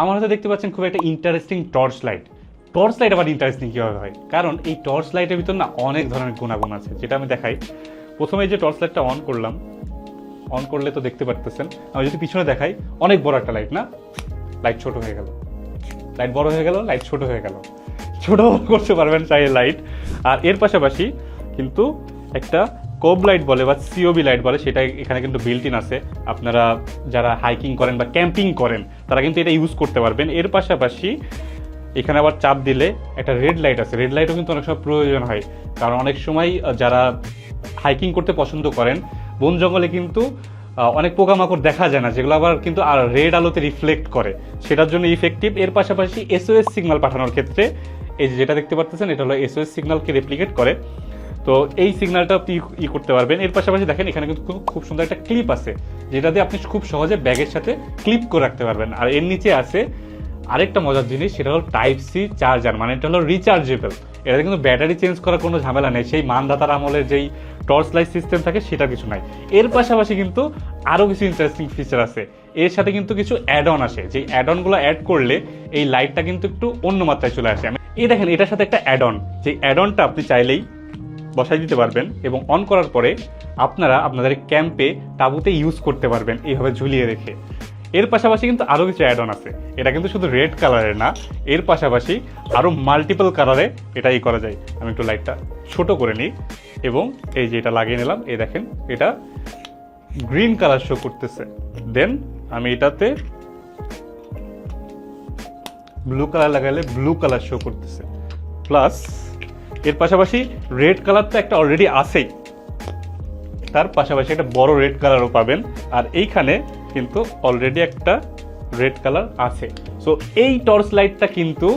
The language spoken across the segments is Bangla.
আমার হাতে দেখতে পাচ্ছেন খুব একটা interesting torch light torch light আবার ইন্টারেস্টিং কীভাবে হয়? কারণ এই টর্চ লাইটের ভিতর না অনেক ধরনের গুণাগুণ আছে, যেটা আমি দেখাই। প্রথমে যে টর্চ লাইটটা অন করলাম অন করলে তো দেখতে পারতেছেন। আমি যদি পিছনে দেখাই, অনেক বড় একটা লাইট না? লাইট ছোট হয়ে গেল। লাইট বড় হয়ে গেল লাইট ছোট হয়ে গেল। ছোট করতে পারবেন চাই লাইট আর এর পাশাপাশি কিন্তু একটা কোব লাইট বলে বা সিওবি লাইট বলে, সেটা এখানে কিন্তু বিল্ট ইন আছে। আপনারা যারা হাইকিং করেন বা ক্যাম্পিং করেন, তারা কিন্তু এটা ইউজ করতে পারবেন। এর পাশাপাশি এখানে আবার চাপ দিলে একটা রেড লাইট আছে। রেড লাইটও কিন্তু অনেক সময় প্রয়োজন হয়। কারণ অনেক সময় যারা হাইকিং করতে পছন্দ করেন, বন জঙ্গলে কিন্তু অনেক পোকামাকড় দেখা যায় না, যেগুলো আবার কিন্তু আর রেড আলোতে রিফ্লেক্ট করে। সেটার জন্য ইফেক্টিভ এর পাশাপাশি এসওএস সিগন্যাল পাঠানোর ক্ষেত্রে, এই যেটা দেখতে পাচ্ছেন এটা হলো এসওএস সিগন্যালকে রেপ্লিকেট করে। তো এই সিগন্যালটা আপনি ই করতে পারবেন। এর পাশাপাশি দেখেন, এখানে কিন্তু খুব- সুন্দর একটা ক্লিপ আছে, যেটা দিয়ে আপনি খুব সহজে ব্যাগের সাথে ক্লিপ করে রাখতে পারবেন। আর এর নিচে আছে আরেকটা মজার জিনিস, সেটা হলো টাইপ সি চার্জার মানে এটা হলো রিচার্জেবল এটা কিন্তু ব্যাটারি চেঞ্জ করার কোনো ঝামেলা নেই। সেই মানদাতার আমলের যেই টর্চ লাইট সিস্টেম থাকে সেটা কিছু নাই। এর পাশাপাশি কিন্তু আরও কিছু ইন্টারেস্টিং ফিচার আছে। এর সাথে কিন্তু কিছু অ্যাড অন আসে। যে অ্যাড অনগুলো অ্যাড করলে এই লাইটটা কিন্তু একটু অন্য মাত্রায় চলে আসে। এই দেখেন, এটার সাথে একটা অ্যাড অন যে অ্যাড অনটা আপনি চাইলেই বসাই দিতে পারবেন এবং অন করার পরে আপনারা আপনাদের ক্যাম্পে তাঁবুতে ইউজ করতে পারবেন, এইভাবে ঝুলিয়ে রেখে। এর পাশাপাশি কিন্তু আরও কিছু অ্যাড অন আছে। এটা কিন্তু শুধু রেড কালারের না, এর পাশাপাশি আরও মাল্টিপল কালারে এটা ই করা যায়। আমি একটু লাইটটা ছোট করে নিই এবং এই যে এটা লাগিয়ে নিলাম, এই দেখেন, এটা গ্রিন কালার শো করতেছে। দেন আমি এটাতে ব্লু কালার লাগালে ব্লু কালার শো করতেছে। প্লাস এর পাশাপাশি রেড কালার তো একটা অলরেডি আছেই। তার পাশাপাশি একটা বড় রেড কালারও পাবেন। আর এইখানে কিন্তু অলরেডি একটা রেড কালার আছে। সো এই টর্চ লাইটটা কিন্তু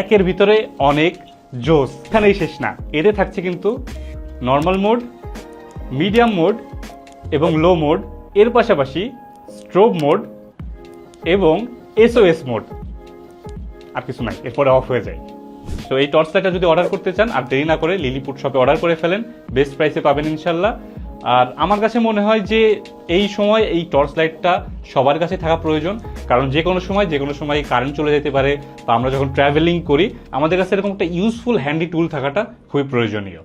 একের ভিতরে অনেক জোস এখানেই শেষ না। এতে থাকছে কিন্তু নর্মাল মোড মিডিয়াম মোড এবং লো মোড এর পাশাপাশি স্ট্রোব মোড এবং এসওএস মোড আর কিছু নাই, এরপরে অফ হয়ে যায়। তো এই টর্চ লাইটটা যদি অর্ডার করতে চান, আর দেরি না করে লিলিপুট শপে অর্ডার করে ফেলেন বেস্ট প্রাইসে পাবেন ইনশাল্লাহ। আর আমার কাছে মনে হয় যে, এই সময় এই টর্চ লাইটটা সবার কাছে থাকা প্রয়োজন। কারণ যে কোনো সময়, যে কোনো সময় কারেন্ট চলে যেতে পারে, বা আমরা যখন ট্রাভেলিং করি, আমাদের কাছে এরকম একটা ইউজফুল হ্যান্ডি টুল থাকাটা খুবই প্রয়োজনীয়।